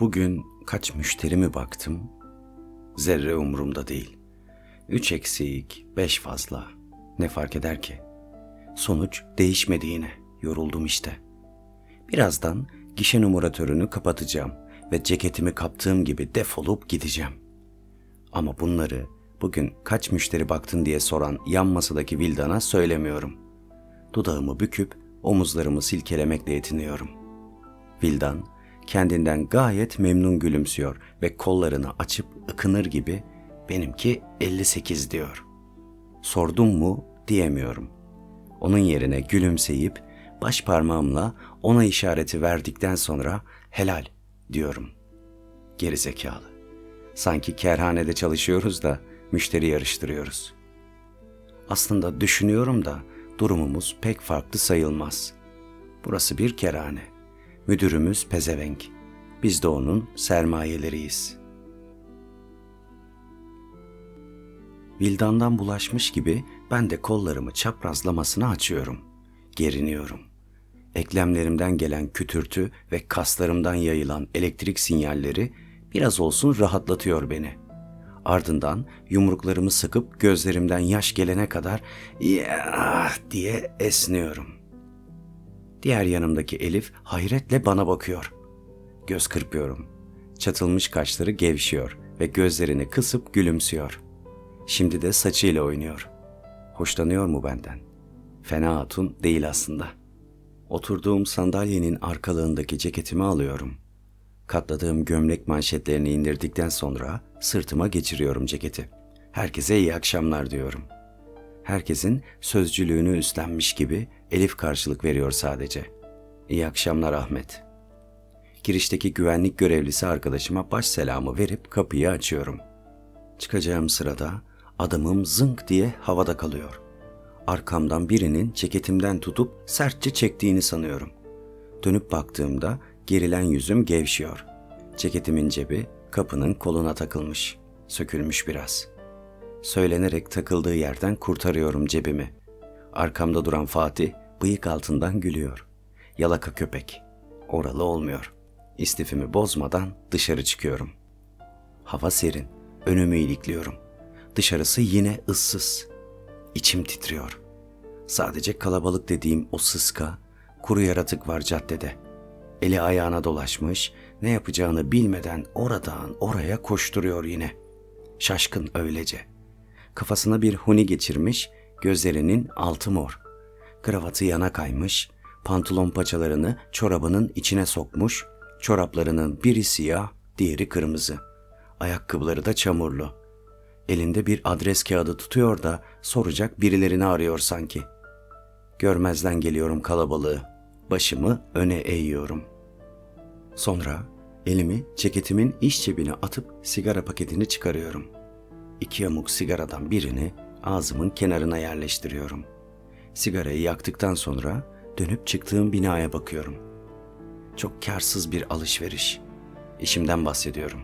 Bugün kaç müşteri mi baktım? Zerre umurumda değil. Üç eksik, beş fazla. Ne fark eder ki? Sonuç değişmedi yine. Yoruldum işte. Birazdan gişe numaratörünü kapatacağım ve ceketimi kaptığım gibi defolup gideceğim. Ama bunları bugün kaç müşteri baktın diye soran yan masadaki Vildan'a söylemiyorum. Dudağımı büküp omuzlarımı silkelemekle yetiniyorum. Vildan kendinden gayet memnun gülümsüyor ve kollarını açıp ıkınır gibi benimki 58 diyor. Sordum mu diyemiyorum. Onun yerine gülümseyip baş parmağımla ona işareti verdikten sonra helal diyorum. Geri zekalı. Sanki kerhanede çalışıyoruz da müşteri yarıştırıyoruz. Aslında düşünüyorum da durumumuz pek farklı sayılmaz. Burası bir kerhane. Müdürümüz pezevenk. Biz de onun sermayeleriyiz. Vildandan bulaşmış gibi ben de kollarımı çaprazlamasına açıyorum. Geriniyorum. Eklemlerimden gelen kütürtü ve kaslarımdan yayılan elektrik sinyalleri biraz olsun rahatlatıyor beni. Ardından yumruklarımı sıkıp gözlerimden yaş gelene kadar ya diye esniyorum. Diğer yanımdaki Elif hayretle bana bakıyor. Göz kırpıyorum. Çatılmış kaşları gevşiyor ve gözlerini kısıp gülümsüyor. Şimdi de saçıyla oynuyor. Hoşlanıyor mu benden? Fena hatun değil aslında. Oturduğum sandalyenin arkalığındaki ceketimi alıyorum. Katladığım gömlek manşetlerini indirdikten sonra sırtıma geçiriyorum ceketi. Herkese iyi akşamlar diyorum. Herkesin sözcülüğünü üstlenmiş gibi Elif karşılık veriyor sadece. İyi akşamlar Ahmet. Girişteki güvenlik görevlisi arkadaşıma baş selamı verip kapıyı açıyorum. Çıkacağım sırada adamım zınk diye havada kalıyor. Arkamdan birinin ceketimden tutup sertçe çektiğini sanıyorum. Dönüp baktığımda gerilen yüzüm gevşiyor. Ceketimin cebi kapının koluna takılmış. Sökülmüş biraz. Söylenerek takıldığı yerden kurtarıyorum cebimi. Arkamda duran Fatih bıyık altından gülüyor. Yalaka köpek. Oralı olmuyor. İstifimi bozmadan dışarı çıkıyorum. Hava serin. Önümü ilikliyorum. Dışarısı yine ıssız. İçim titriyor. Sadece kalabalık dediğim o sıska, kuru yaratık var caddede. Eli ayağına dolaşmış, ne yapacağını bilmeden oradan oraya koşturuyor yine. Şaşkın öylece. Kafasına bir huni geçirmiş, gözlerinin altı mor. Kravatı yana kaymış, pantolon paçalarını çorabının içine sokmuş, çoraplarının biri siyah, diğeri kırmızı. Ayakkabıları da çamurlu. Elinde bir adres kağıdı tutuyor da soracak birilerini arıyor sanki. Görmezden geliyorum kalabalığı. Başımı öne eğiyorum. Sonra elimi ceketimin iç cebine atıp sigara paketini çıkarıyorum. İki yamuk sigaradan birini ağzımın kenarına yerleştiriyorum. Sigarayı yaktıktan sonra dönüp çıktığım binaya bakıyorum. Çok karsız bir alışveriş. İşimden bahsediyorum.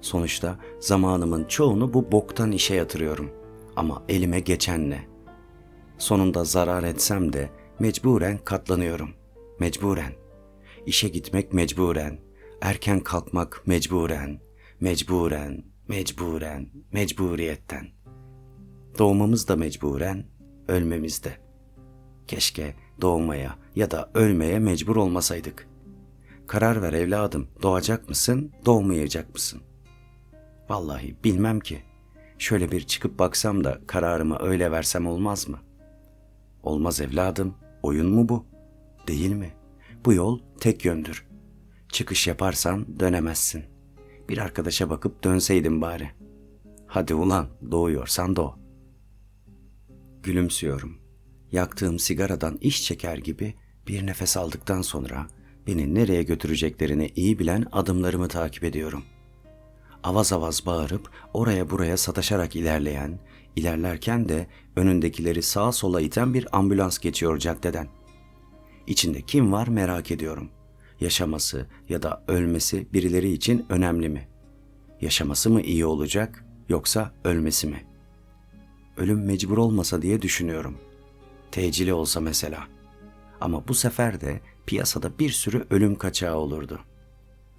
Sonuçta zamanımın çoğunu bu boktan işe yatırıyorum. Ama elime geçen ne? Sonunda zarar etsem de mecburen katlanıyorum. Mecburen. İşe gitmek mecburen. Erken kalkmak mecburen. Mecburen, mecburen, mecburiyetten. Doğmamız da mecburen, ölmemiz de. Keşke doğmaya ya da ölmeye mecbur olmasaydık. Karar ver evladım, doğacak mısın, doğmayacak mısın? Vallahi bilmem ki. Şöyle bir çıkıp baksam da kararımı öyle versem olmaz mı? Olmaz evladım, oyun mu bu? Değil mi? Bu yol tek yöndür. Çıkış yaparsan dönemezsin. Bir arkadaşa bakıp dönseydin bari. Hadi ulan, doğuyorsan doğ. Gülümsüyorum. Yaktığım sigaradan iş çeker gibi bir nefes aldıktan sonra beni nereye götüreceklerini iyi bilen adımlarımı takip ediyorum. Avaz avaz bağırıp oraya buraya sataşarak ilerleyen, ilerlerken de önündekileri sağa sola iten bir ambulans geçiyor caddeden. İçinde kim var merak ediyorum. Yaşaması ya da ölmesi birileri için önemli mi? Yaşaması mı iyi olacak yoksa ölmesi mi? Ölüm mecbur olmasa diye düşünüyorum. Tecili olsa mesela. Ama bu sefer de piyasada bir sürü ölüm kaçağı olurdu.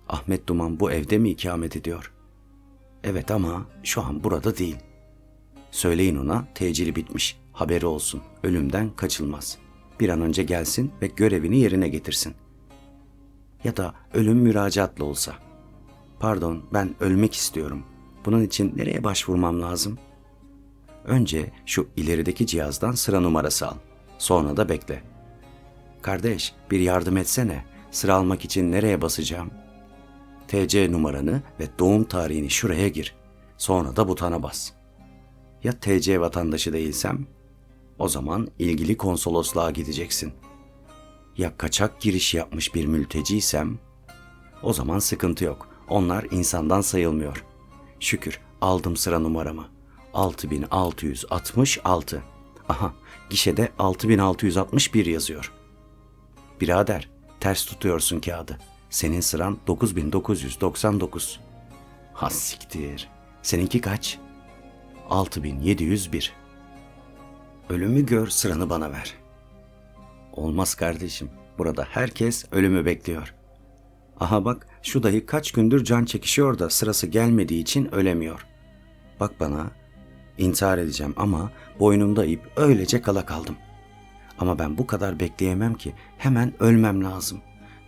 Ahmet Duman bu evde mi ikamet ediyor? Evet ama şu an burada değil. Söyleyin ona tecili bitmiş. Haberi olsun. Ölümden kaçılmaz. Bir an önce gelsin ve görevini yerine getirsin. Ya da ölüm müracaatla olsa. Pardon ben ölmek istiyorum. Bunun için nereye başvurmam lazım? Önce şu ilerideki cihazdan sıra numarası al. Sonra da bekle. Kardeş bir yardım etsene. Sıra almak için nereye basacağım? TC numaranı ve doğum tarihini şuraya gir. Sonra da butona bas. Ya TC vatandaşı değilsem? O zaman ilgili konsolosluğa gideceksin. Ya kaçak giriş yapmış bir mülteciysem? O zaman sıkıntı yok. Onlar insandan sayılmıyor. Şükür aldım sıra numaramı. 6666. Aha gişede 6661 yazıyor. Birader ters tutuyorsun kağıdı. Senin sıran 9999. Has siktir. Seninki kaç? 6701. Ölümü gör sıranı bana ver. Olmaz kardeşim. Burada herkes ölümü bekliyor. Aha bak şu dayı kaç gündür can çekişiyor da sırası gelmediği için ölemiyor. Bak bana intihar edeceğim ama boynumda ip öylece kala kaldım. Ama ben bu kadar bekleyemem ki hemen ölmem lazım.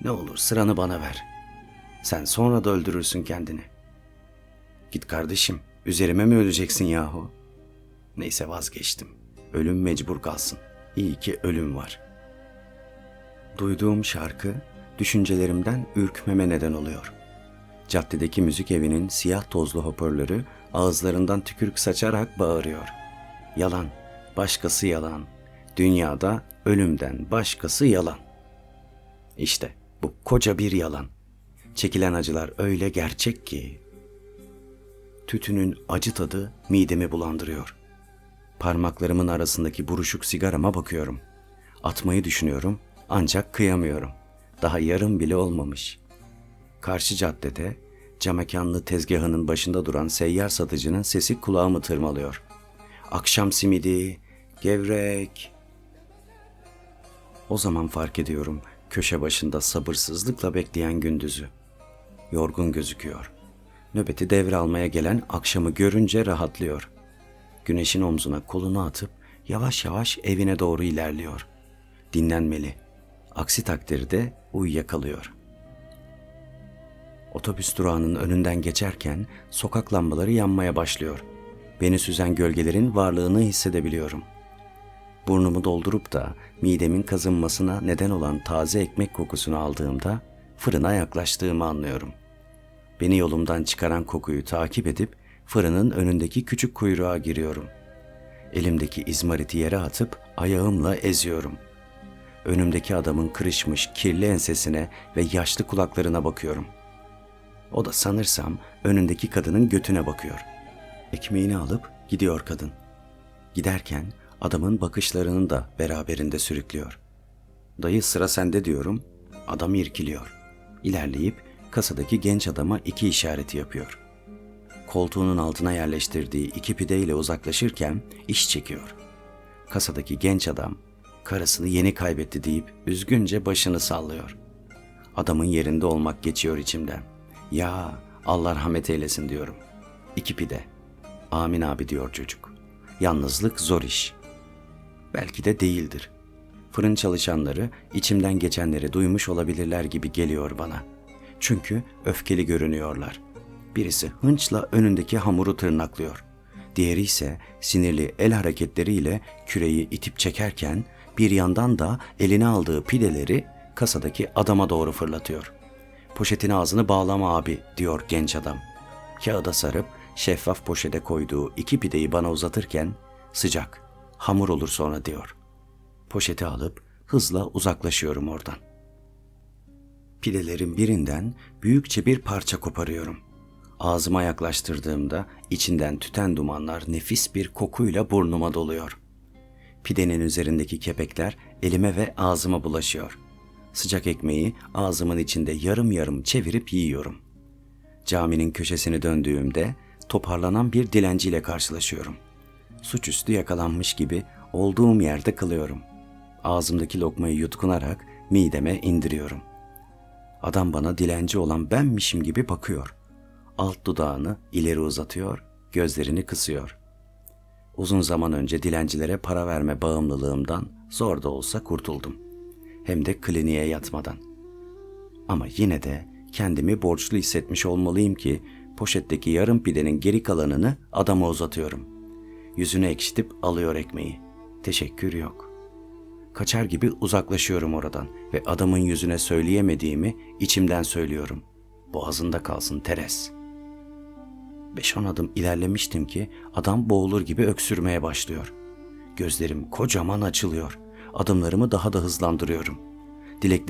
Ne olur sıranı bana ver. Sen sonra da öldürürsün kendini. Git kardeşim üzerime mi öleceksin yahu? Neyse vazgeçtim. Ölüm mecbur kalsın. İyi ki ölüm var. Duyduğum şarkı düşüncelerimden ürkmeme neden oluyor. Caddedeki müzik evinin siyah tozlu hoparlörü ağızlarından tükürük saçarak bağırıyor. Yalan, başkası yalan. Dünyada ölümden başkası yalan. İşte bu koca bir yalan. Çekilen acılar öyle gerçek ki. Tütünün acı tadı midemi bulandırıyor. Parmaklarımın arasındaki buruşuk sigarama bakıyorum. Atmayı düşünüyorum ancak kıyamıyorum. Daha yarım bile olmamış. Karşı caddede camekanlı tezgahının başında duran seyyar satıcının sesi kulağımı tırmalıyor. Akşam simidi, gevrek. O zaman fark ediyorum köşe başında sabırsızlıkla bekleyen gündüzü. Yorgun gözüküyor. Nöbeti devralmaya gelen akşamı görünce rahatlıyor. Güneşin omzuna kolunu atıp yavaş yavaş evine doğru ilerliyor. Dinlenmeli. Aksi takdirde uyuyakalıyor. Otobüs durağının önünden geçerken sokak lambaları yanmaya başlıyor. Beni süzen gölgelerin varlığını hissedebiliyorum. Burnumu doldurup da midemin kazınmasına neden olan taze ekmek kokusunu aldığımda fırına yaklaştığımı anlıyorum. Beni yolumdan çıkaran kokuyu takip edip fırının önündeki küçük kuyruğa giriyorum. Elimdeki izmariti yere atıp ayağımla eziyorum. Önümdeki adamın kırışmış kirli ensesine ve yaşlı kulaklarına bakıyorum. O da sanırsam önündeki kadının götüne bakıyor. Ekmeğini alıp gidiyor kadın. Giderken adamın bakışlarını da beraberinde sürüklüyor. Dayı sıra sende diyorum. Adam irkiliyor. İlerleyip kasadaki genç adama iki işareti yapıyor. Koltuğunun altına yerleştirdiği iki pideyle uzaklaşırken iş çekiyor. Kasadaki genç adam karısını yeni kaybetti deyip üzgünce başını sallıyor. Adamın yerinde olmak geçiyor içimden. Ya Allah rahmet eylesin diyorum. İki pide. Amin abi diyor çocuk. Yalnızlık zor iş. Belki de değildir. Fırın çalışanları içimden geçenleri duymuş olabilirler gibi geliyor bana. Çünkü öfkeli görünüyorlar. Birisi hınçla önündeki hamuru tırnaklıyor. Diğeri ise sinirli el hareketleriyle küreyi itip çekerken bir yandan da eline aldığı pideleri kasadaki adama doğru fırlatıyor. Poşetin ağzını bağlama abi diyor genç adam. Kağıda sarıp şeffaf poşete koyduğu iki pideyi bana uzatırken sıcak, hamur olur sonra diyor. Poşeti alıp hızla uzaklaşıyorum oradan. Pidelerin birinden büyükçe bir parça koparıyorum. Ağzıma yaklaştırdığımda içinden tüten dumanlar nefis bir kokuyla burnuma doluyor. Pidenin üzerindeki kepekler elime ve ağzıma bulaşıyor. Sıcak ekmeği ağzımın içinde yarım yarım çevirip yiyorum. Caminin köşesini döndüğümde toparlanan bir dilenciyle karşılaşıyorum. Suçüstü yakalanmış gibi olduğum yerde kılıyorum. Ağzımdaki lokmayı yutkunarak mideme indiriyorum. Adam bana dilenci olan benmişim gibi bakıyor. Alt dudağını ileri uzatıyor, gözlerini kısıyor. Uzun zaman önce dilencilere para verme bağımlılığımdan zor da olsa kurtuldum. Hem de kliniğe yatmadan. Ama yine de kendimi borçlu hissetmiş olmalıyım ki poşetteki yarım pidenin geri kalanını adama uzatıyorum. Yüzünü ekşitip alıyor ekmeği. Teşekkür yok. Kaçar gibi uzaklaşıyorum oradan ve adamın yüzüne söyleyemediğimi içimden söylüyorum. Boğazında kalsın Teres. Beş on adım ilerlemiştim ki adam boğulur gibi öksürmeye başlıyor. Gözlerim kocaman açılıyor. Adımlarımı daha da hızlandırıyorum. Dilek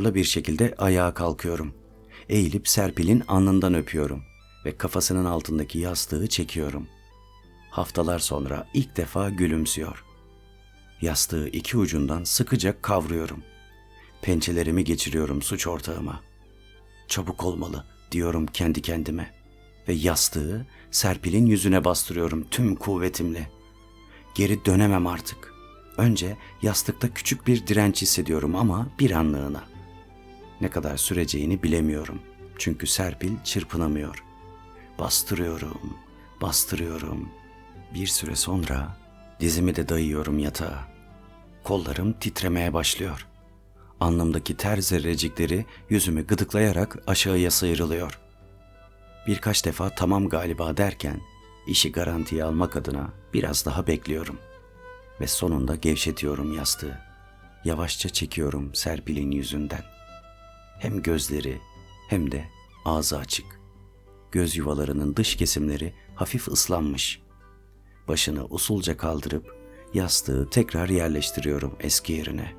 Kararlı bir şekilde ayağa kalkıyorum. Eğilip Serpil'in alnından öpüyorum ve kafasının altındaki yastığı çekiyorum. Haftalar sonra ilk defa gülümsüyor. Yastığı iki ucundan sıkıca kavruyorum. Pençelerimi geçiriyorum suç ortağıma. Çabuk olmalı diyorum kendi kendime ve yastığı Serpil'in yüzüne bastırıyorum tüm kuvvetimle. Geri dönemem artık. Önce yastıkta küçük bir direnç hissediyorum ama bir anlığına. Ne kadar süreceğini bilemiyorum. Çünkü Serpil çırpınamıyor. Bastırıyorum, bastırıyorum. Bir süre sonra dizimi de dayıyorum yatağa. Kollarım titremeye başlıyor. Alnımdaki ter zerrecikleri yüzümü gıdıklayarak aşağıya sıyrılıyor. Birkaç defa tamam galiba derken işi garantiye almak adına biraz daha bekliyorum. Ve sonunda gevşetiyorum yastığı. Yavaşça çekiyorum Serpil'in yüzünden. Hem gözleri hem de ağzı açık. Göz yuvalarının dış kesimleri hafif ıslanmış. Başını usulca kaldırıp yastığı tekrar yerleştiriyorum eski yerine.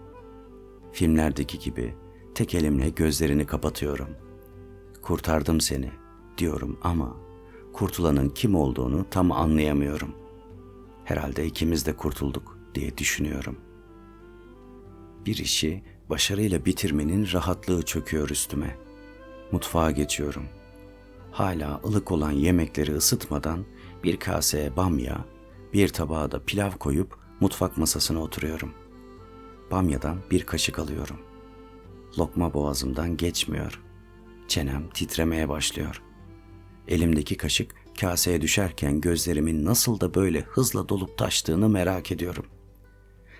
Filmlerdeki gibi tek elimle gözlerini kapatıyorum. Kurtardım seni diyorum ama kurtulanın kim olduğunu tam anlayamıyorum. Herhalde ikimiz de kurtulduk diye düşünüyorum. Bir işi başarıyla bitirmenin rahatlığı çöküyor üstüme. Mutfağa geçiyorum. Hala ılık olan yemekleri ısıtmadan bir kaseye bamya, bir tabağa da pilav koyup mutfak masasına oturuyorum. Bamyadan bir kaşık alıyorum. Lokma boğazımdan geçmiyor. Çenem titremeye başlıyor. Elimdeki kaşık kaseye düşerken gözlerimin nasıl da böyle hızla dolup taştığını merak ediyorum.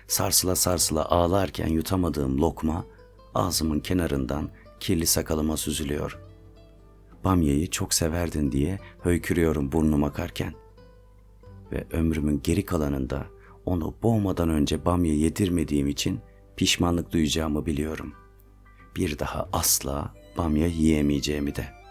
Sarsıla sarsıla ağlarken yutamadığım lokma ağzımın kenarından kirli sakalıma süzülüyor. Bamyayı çok severdin diye höykürüyorum burnum akarken. Ve ömrümün geri kalanında onu boğmadan önce bamya yedirmediğim için pişmanlık duyacağımı biliyorum. Bir daha asla bamya yiyemeyeceğimi de.''